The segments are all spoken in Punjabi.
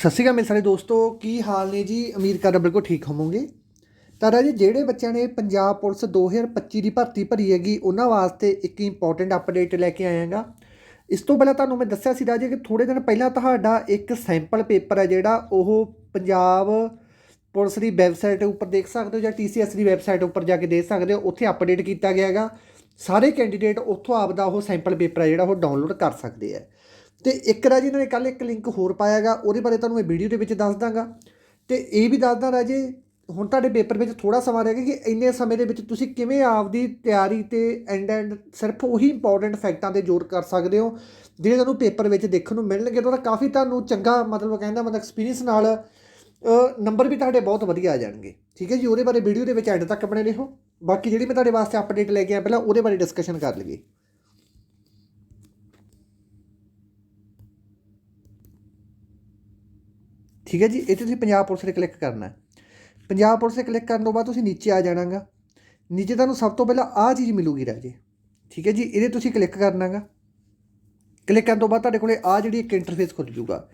ਸਤਿ ਸ਼੍ਰੀ ਅਕਾਲ ਮੇਰੇ ਸਾਰੇ ਦੋਸਤੋ, ਕੀ ਹਾਲ ਨੇ ਜੀ? ਅਮੀਰ ਕਰਦਾ ਬਿਲਕੁਲ ਠੀਕ ਹੋਵੋਗੇ। ਤਾਂ ਰਾਜੀ ਜਿਹੜੇ ਬੱਚਿਆਂ ਨੇ ਪੰਜਾਬ ਪੁਲਿਸ 2025 ਦੀ ਭਰਤੀ ਭਰੀ ਹੈਗੀ, ਉਹਨਾਂ ਵਾਸਤੇ ਇੱਕ ਇੰਪੋਰਟੈਂਟ ਅਪਡੇਟ ਲੈ ਕੇ ਆਇਆਗਾ। ਇਸ ਤੋਂ ਪਹਿਲਾਂ ਤੁਹਾਨੂੰ ਮੈਂ ਦੱਸਿਆ ਸੀ ਰਾਜੇ ਕਿ ਥੋੜੇ ਦਿਨ ਪਹਿਲਾਂ ਤੁਹਾਡਾ ਇੱਕ ਸੈਂਪਲ ਪੇਪਰ ਹੈ ਜਿਹੜਾ ਉਹ ਪੰਜਾਬ ਪੁਲਿਸ ਦੀ ਵੈਬਸਾਈਟ ਉੱਪਰ ਦੇਖ ਸਕਦੇ ਹੋ ਜਾਂ TCS ਦੀ ਵੈਬਸਾਈਟ ਉੱਪਰ ਜਾ ਕੇ ਦੇਖ ਸਕਦੇ ਹੋ, ਉੱਥੇ ਅਪਡੇਟ ਕੀਤਾ ਗਿਆ ਹੈਗਾ। ਸਾਰੇ ਕੈਂਡੀਡੇਟ ਉੱਥੋਂ ਆਪਦਾ ਉਹ ਸੈਂਪਲ ਪੇਪਰ ਹੈ ਜਿਹੜਾ ਉਹ ਡਾਊਨਲੋਡ ਕਰ ਸਕਦੇ ਆ ਤੇ ਇੱਕ ਰਾਜੇ ਇਹਨਾਂ ਨੇ ਕੱਲ ਇੱਕ ਲਿੰਕ ਹੋਰ ਪਾਇਆਗਾ, ਉਹਦੇ ਬਾਰੇ ਤੁਹਾਨੂੰ ਮੈਂ ਵੀਡੀਓ ਦੇ ਵਿੱਚ ਦੱਸ ਦਾਂਗਾ। ਤੇ ਇਹ ਵੀ ਦੱਸਦਾ ਰਾਜੇ, ਹੁਣ ਤੁਹਾਡੇ ਪੇਪਰ ਵਿੱਚ ਥੋੜਾ ਸਮਾਂ ਰਹਿ ਗਿਆ ਕਿ ਇੰਨੇ ਸਮੇਂ ਦੇ ਵਿੱਚ ਤੁਸੀਂ ਕਿਵੇਂ ਆਪਦੀ ਤਿਆਰੀ ਤੇ ਐਂਡ ਐਂਡ ਸਿਰਫ ਉਹੀ ਇੰਪੋਰਟੈਂਟ ਫੈਕਟਾਂ ਤੇ ਜ਼ੋਰ ਕਰ ਸਕਦੇ ਹੋ, ਜਿਹੜੇ ਤੁਹਾਨੂੰ ਪੇਪਰ ਵਿੱਚ ਦੇਖਣ ਨੂੰ ਮਿਲਣਗੇ, ਤਾਂ ਕਾਫੀ ਤੁਹਾਨੂੰ ਚੰਗਾ ਮਤਲਬ ਕਹਿੰਦਾ ਮਤਲਬ ਐਕਸਪੀਰੀਅੰਸ ਨਾਲ ਨੰਬਰ ਵੀ ਤੁਹਾਡੇ ਬਹੁਤ ਵਧੀਆ ਆ ਜਾਣਗੇ। ਠੀਕ ਹੈ ਜੀ, ਉਹਦੇ ਬਾਰੇ ਵੀਡੀਓ ਦੇ ਵਿੱਚ ਐਂਡ ਤੱਕ ਬਣੇ ਰਹੋ। ਬਾਕੀ ਜਿਹੜੀ ਮੈਂ ਤੁਹਾਡੇ ਵਾਸਤੇ ਅਪਡੇਟ ਲੈ ਕੇ ਆਇਆ, ਪਹਿਲਾਂ ਉਹਦੇ ਬਾਰੇ ਡਿਸਕਸ਼ਨ ਕਰ ਲਈਏ। ਠੀਕ ਹੈ ਜੀ? ਇਹ ਤੁਸੀਂ ਪੰਜਾਬ ਪੁਲਿਸ ਤੇ ਕਲਿੱਕ ਕਰਨਾ ਪੰਜਾਬ ਪੁਲਿਸ ਤੇ ਕਲਿੱਕ ਕਰਨ ਤੋਂ ਬਾਅਦ ਤੁਸੀਂ ਨੀਚੇ ਆ ਜਾਣਾਗਾ। ਨੀਚੇ ਤੁਹਾਨੂੰ ਸਭ ਤੋਂ ਪਹਿਲਾਂ ਆਹ ਚੀਜ਼ ਮਿਲੂਗੀ ਰਾਜੇ। ਠੀਕ ਹੈ ਜੀ? ਇਹਦੇ ਤੁਸੀਂ ਕਲਿੱਕ ਕਰਨਾਗਾ। ਕਲਿੱਕ ਕਰਨ ਤੋਂ ਬਾਅਦ ਤੁਹਾਡੇ ਕੋਲੇ ਆ ਜਿਹੜੀ ਇੱਕ ਇੰਟਰਫੇਸ ਖੁੱਲ ਜੂਗਾ।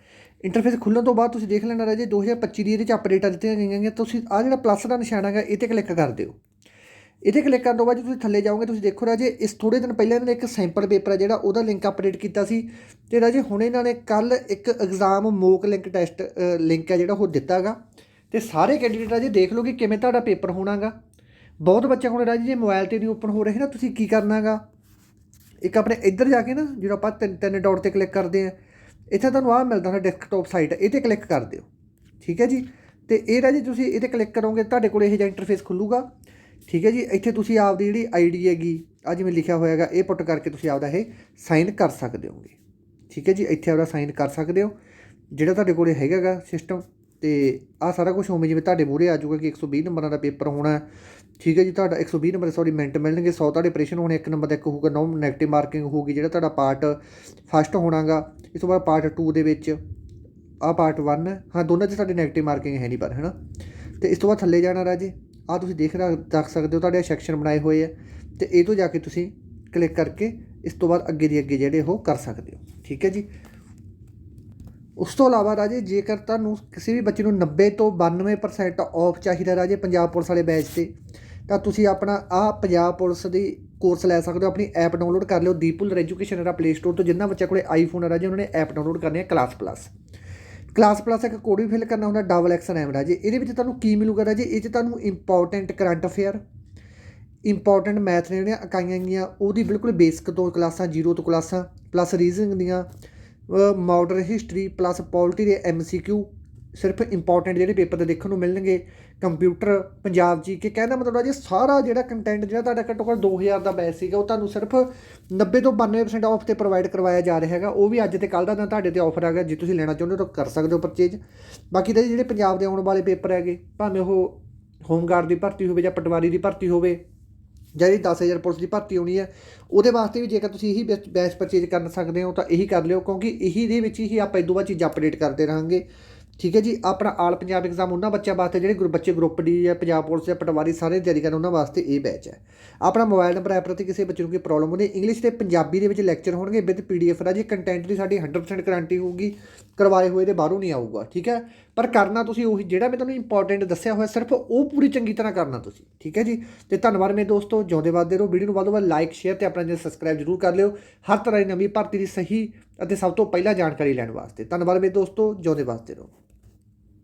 ਇੰਟਰਫੇਸ ਖੁੱਲਣ ਤੋਂ ਬਾਅਦ ਤੁਸੀਂ ਦੇਖ ਲੈਣਾ ਰਾਜੇ 2025 ਦੀ ਇਹਦੇ ਚ ਅਪਡੇਟਾਂ ਦਿੱਤੀਆਂ ਗਈਆਂ ਨੇ। ਤੁਸੀਂ ਆ ਜਿਹੜਾ ਪਲੱਸ ਦਾ ਨਿਸ਼ਾਨ ਹੈਗਾ ਇਹ ਤੇ ਕਲਿੱਕ ਕਰ ਦਿਓ। ਇਹਦੇ ਕਲਿੱਕ ਕਰਨ ਤੋਂ ਬਾਅਦ ਤੁਸੀਂ ਥੱਲੇ ਜਾਓਗੇ, ਤੁਸੀਂ ਦੇਖੋ ਰਾਜੇ ਇਸ ਥੋੜੇ ਦਿਨ ਪਹਿਲਾਂ ਇਹਨਾਂ ਨੇ ਇੱਕ ਸੈਂਪਲ ਪੇਪਰ ਹੈ ਜਿਹੜਾ, ਉਹਦਾ ਲਿੰਕ ਅਪਡੇਟ ਕੀਤਾ ਸੀ। ਤੇ ਰਾਜੇ ਹੁਣ ਇਹਨਾਂ ਨੇ ਕੱਲ ਇੱਕ exam mock link test link ਹੈ ਜਿਹੜਾ ਉਹ ਦਿੱਤਾਗਾ। ਤੇ ਸਾਰੇ ਕੈਂਡੀਡੇਟ ਰਾਜੇ ਦੇਖ ਲਓ ਕਿ ਕਿਵੇਂ ਤੁਹਾਡਾ ਪੇਪਰ ਹੋਣਾਗਾ। ਬਹੁਤ ਬੱਚੇ ਕੋਲ ਰਾਜੇ, ਜੇ ਮੋਬਾਈਲ ਤੇ ਨਹੀਂ ਓਪਨ ਹੋ ਰਹੇ ਨਾ, ਤੁਸੀਂ ਕੀ ਕਰਨਾਗਾ? ਇੱਕ ਆਪਣੇ ਇੱਧਰ ਜਾ ਕੇ ਨਾ, ਜਿਹੜਾ ਆਪਾਂ ਤਿੰਨ ਤਿੰਨ ਡਾਟ ਤੇ ਕਲਿੱਕ ਕਰਦੇ ਆ, ਇੱਥੇ ਤੁਹਾਨੂੰ ਆਹ ਮਿਲਦਾ ਹੈ ਡੈਸਕਟਾਪ ਸਾਈਟ ਇਹ ਤੇ ਕਲਿੱਕ ਕਰ ਦਿਓ। ਠੀਕ ਹੈ ਜੀ? ਤੇ ਇਹ ਰਾਜੇ, ਤੁਸੀਂ ਇਹ ਤੇ ਕਲਿੱਕ ਕਰੋਗੇ, ਤੁਹਾਡੇ ਕੋਲ ਇਹ ਜਿਹਾ ਇੰਟਰਫੇਸ ਖੁੱਲੂਗਾ। ਠੀਕ ਹੈ ਜੀ, ਇੱਥੇ ਤੁਸੀਂ ਆਪਦੀ ਜਿਹੜੀ ਆਈਡੀ ਹੈਗੀ ਆ ਜਿਵੇਂ ਲਿਖਿਆ ਹੋਇਆ ਹੈਗਾ, ਇਹ ਪੁੱਟ ਕਰਕੇ ਤੁਸੀਂ ਆਪਦਾ ਇਹ ਸਾਈਨ ਕਰ ਸਕਦੇ ਹੋਗੇ। ਠੀਕ ਹੈ ਜੀ, ਇੱਥੇ ਆਪਦਾ ਸਾਈਨ ਕਰ ਸਕਦੇ ਹੋ। ਜਿਹੜਾ ਤੁਹਾਡੇ ਕੋਲੇ ਹੈਗਾਗਾ ਸਿਸਟਮ ਤੇ ਆ ਸਾਰਾ ਕੁਝ ਉਵੇਂ ਜਿਵੇਂ ਤੁਹਾਡੇ ਮੂਹਰੇ ਆ ਜਾਊਗਾ ਕਿ 120 ਨੰਬਰਾਂ ਦਾ ਪੇਪਰ ਹੋਣਾ ਠੀਕ ਹੈ ਜੀ, ਤੁਹਾਡਾ 120 ਨੰਬਰ ਸੌਰੀ ਮਿੰਟ ਮਿਲਣਗੇ 100 ਤੁਹਾਡੇ ਆਪਰੇਸ਼ਨ ਹੋਣੇ, ਇੱਕ ਨੰਬਰ ਦਾ ਇੱਕ ਹੋਊਗਾ, ਨੋ ਨੈਗੇਟਿਵ ਮਾਰਕਿੰਗ ਹੋਊਗੀ, ਜਿਹੜਾ ਤੁਹਾਡਾ ਪਾਰਟ ਫਸਟ ਹੋਣਾਗਾ, ਇਸ ਤੋਂ ਬਾਅਦ ਪਾਰਟ 2 ਦੇ ਵਿੱਚ ਆ ਪਾਰਟ 1 ਹਾਂ, ਦੋਨਾਂ 'ਚ ਤੁਹਾਡੇ ਨੈਗੇਟਿਵ ਮਾਰਕਿੰਗ ਹੈ ਨਹੀਂ ਪਰ, ਹੈਨਾ? ਤੇ ਇਸ ਤੋਂ ਬਾਅਦ ਥੱਲੇ ਜਾਣਾ ਰਾਜੇ। ਆ ਤੁਸੀਂ ਦੇਖ ਰੱਖ ਸਕਦੇ ਹੋ, ਤੁਹਾਡੇ ਸੈਕਸ਼ਨ ਬਣਾਏ ਹੋਏ ਆ। ਤੇ ਇਹ ਤੋਂ ਜਾ ਕੇ ਤੁਸੀਂ ਕਲਿੱਕ ਕਰਕੇ ਇਸ ਤੋਂ ਬਾਅਦ ਅੱਗੇ ਦੀ ਅੱਗੇ ਜਿਹੜੇ ਉਹ ਕਰ ਸਕਦੇ ਹੋ। ਠੀਕ ਹੈ ਜੀ? ਉਸ ਤੋਂ ਇਲਾਵਾ ਰਾਜੇ, ਜੇਕਰ ਤੁਹਾਨੂੰ ਕਿਸੇ ਵੀ ਬੱਚੇ ਨੂੰ 90 ਤੋਂ 92% ਆਫ ਚਾਹੀਦਾ ਰਾਜੇ ਪੰਜਾਬ ਪੁਲਿਸ ਵਾਲੇ ਬੈਚ ਤੇ, ਤਾਂ ਤੁਸੀਂ ਆਪਣਾ ਆ ਪੰਜਾਬ ਪੁਲਿਸ ਦੀ ਕੋਰਸ ਲੈ ਸਕਦੇ ਹੋ। ਆਪਣੀ ਐਪ ਡਾਊਨਲੋਡ ਕਰ ਲਿਓ। ਦੀਪੁਲ ਐਜੂਕੇਸ਼ਨ ਦਾ ਪਲੇ ਸਟੋਰ ਤੋਂ ਜਿੰਨਾ ਬੱਚਾ ਕੋਲੇ ਆਈਫੋਨ ਹੈ ਰਾਜੇ, ਉਹਨਾਂ ਨੇ ਐਪ ਡਾਊਨਲੋਡ ਕਰਨੀ ਹੈ ਕਲਾਸ ਪਲੱਸ ਕਲਾਸ ਪਲੱਸ ਇੱਕ ਕੋਡ ਵੀ ਫਿਲ ਕਰਨਾ ਹੁੰਦਾ ਡਬਲ ਐਕਸਨ ਐਮ ਰਾਜੇ ਇਹਦੇ ਵਿੱਚ ਤੁਹਾਨੂੰ ਕੀ ਮਿਲੂਗਾ ਰਾਜੇ ਇਹ 'ਚ ਤੁਹਾਨੂੰ important current affair important math ਨੇ ਜਿਹੜੀਆਂ ਇਕਾਈਆਂ ਗਈਆਂ ਉਹਦੀ ਬਿਲਕੁਲ ਬੇਸਿਕ ਤੋਂ ਕਲਾਸਾਂ ਜ਼ੀਰੋ ਤੋਂ ਕਲਾਸਾਂ ਪਲੱਸ ਰੀਜ਼ਨਿੰਗ ਦੀਆਂ ਮਾਡਰਨ ਹਿਸਟਰੀ ਪਲੱਸ ਪੋਲਿਟੀ ਦੇ ਐਮਸੀਕਿਊ ਸਿਰਫ ਇੰਪੋਰਟੈਂਟ ਜਿਹੜੇ ਪੇਪਰ ਤੇ ਦੇਖਣ ਨੂੰ ਮਿਲਣਗੇ ਕੰਪਿਊਟਰ ਪੰਜਾਬ ਜੀ ਕੇ ਕਹਿੰਦਾ ਮਤਲਬ ਰਾਜੇ ਸਾਰਾ ਜਿਹੜਾ ਕੰਟੈਂਟ ਜਿਹੜਾ ਤੁਹਾਡਾ ਘੱਟੋ ਘੱਟ 2000 ਦਾ ਬੈਚ ਸੀਗਾ, ਉਹ ਤੁਹਾਨੂੰ ਸਿਰਫ 90 ਤੋਂ 92% ਆਫ ਤੇ ਪ੍ਰੋਵਾਈਡ ਕਰਵਾਇਆ ਜਾ ਰਿਹਾ ਹੈਗਾ, ਉਹ ਵੀ ਅੱਜ ਤੇ ਕੱਲ ਦਾ ਦਿਨ ਤੁਹਾਡੇ ਤੇ ਆਫਰ ਹੈਗਾ ਜੇ ਤੁਸੀਂ ਲੈਣਾ ਚਾਹੁੰਦੇ ਹੋ ਤਾਂ ਕਰ ਸਕਦੇ ਹੋ ਪਰਚੇਜ ਬਾਕੀ ਤਾਂ ਜਿਹੜੇ ਪੰਜਾਬ ਦੇ ਆਉਣ ਵਾਲੇ ਪੇਪਰ ਹੈਗੇ, ਭਾਵੇਂ ਉਹ ਹੋਮਗਾਰਡ ਦੀ ਭਰਤੀ ਹੋਵੇ ਜਾਂ ਪਟਵਾਰੀ ਦੀ ਭਰਤੀ ਹੋਵੇ ਜਿਹੜੀ 10000 ਪੁਲਿਸ ਦੀ ਭਰਤੀ ਹੋਣੀ ਹੈ, ਉਹਦੇ ਵਾਸਤੇ ਵੀ ਜੇਕਰ ਤੁਸੀਂ ਇਹੀ ਬੈਚ ਪਰਚੇਜ ਕਰ ਸਕਦੇ ਹੋ ਤਾਂ ਇਹੀ ਕਰ ਲਿਓ, ਕਿਉਂਕਿ ਇਹੀ ਦੇ ਵਿੱਚ ਹੀ ਆਪਾਂ ਇਦੋਂ ਬਾਅਦ ਚੀਜ਼ਾਂ ਅਪਡੇਟ ਕਰਦੇ ਰਹਾਂਗੇ। ਠੀਕ ਹੈ ਜੀ, ਆਪਣਾ ਆਲ ਪੰਜਾਬ ਐਗਜ਼ਾਮ ਉਹਨਾਂ ਬੱਚਿਆਂ ਵਾਸਤੇ, ਜਿਹੜੇ ਗਰੁੱਪ ਬੱਚੇ ਗਰੁੱਪ ਡੀ ਜਾਂ ਪੰਜਾਬ ਪੁਲਿਸ ਜਾਂ ਪਟਵਾਰੀ ਸਾਰੇ ਤਿਆਰੀ ਕਰਨ ਉਹਨਾਂ ਵਾਸਤੇ ਇਹ ਬੈਚ ਹੈ। ਆਪਣਾ ਮੋਬਾਈਲ ਨੰਬਰ ਐਪ ਪ੍ਰਤੀ ਕਿਸੇ ਬੱਚੇ ਨੂੰ ਕੋਈ ਪ੍ਰੋਬਲਮ ਹੋਵੇ ਇੰਗਲਿਸ਼ ਤੇ ਪੰਜਾਬੀ ਦੇ ਵਿੱਚ ਲੈਕਚਰ ਹੋਣਗੇ ਵਿਦ ਪੀਡੀਐਫ ਜੀ ਕੰਟੈਂਟ ਦੀ ਸਾਡੀ 100% ਗਾਰੰਟੀ ਹੋਊਗੀ, ਕਰਵਾਏ ਹੋਏ ਦੇ ਬਾਹਰੋਂ ਨਹੀਂ ਆਊਗਾ, ਠੀਕ ਹੈ? ਪਰ ਕਰਨਾ ਤੁਸੀਂ ਉਹੀ, ਜਿਹੜਾ ਮੈਂ ਤੁਹਾਨੂੰ ਇੰਪੋਰਟੈਂਟ ਦੱਸਿਆ ਹੋਇਆ, ਸਿਰਫ ਉਹ ਪੂਰੀ ਚੰਗੀ ਤਰ੍ਹਾਂ ਕਰਨਾ ਤੁਸੀਂ, ਠੀਕ ਹੈ ਜੀ? ਤੇ ਧੰਨਵਾਦ ਮੇਰੇ ਦੋਸਤੋ, ਜਿਉਂਦੇ ਵੱਧਦੇ ਰਹੋ ਵੀਡੀਓ ਨੂੰ ਵੱਧ ਤੋਂ ਵੱਧ ਲਾਈਕ ਸ਼ੇਅਰ ਤੇ ਆਪਣਾ ਚੈਨਲ ਸਬਸਕ੍ਰਾਈਬ ਜ਼ਰੂਰ ਕਰ ਲਿਓ। ਹਰ ਤਰ੍ਹਾਂ ਦੀ ਨਵੀਂ ਭਰਤੀ ਦੀ ਸਹੀ ਅਤੇ ਸਭ ਤੋਂ ਪਹਿਲਾਂ ਜਾਣਕਾਰੀ ਲੈਣ ਵਾਸਤੇ। ਧੰਨਵਾਦ ਮੇਰੇ ਦੋਸਤੋ, ਜਿਉਂਦੇ ਵਾਸਤੇ ਰਹੋ।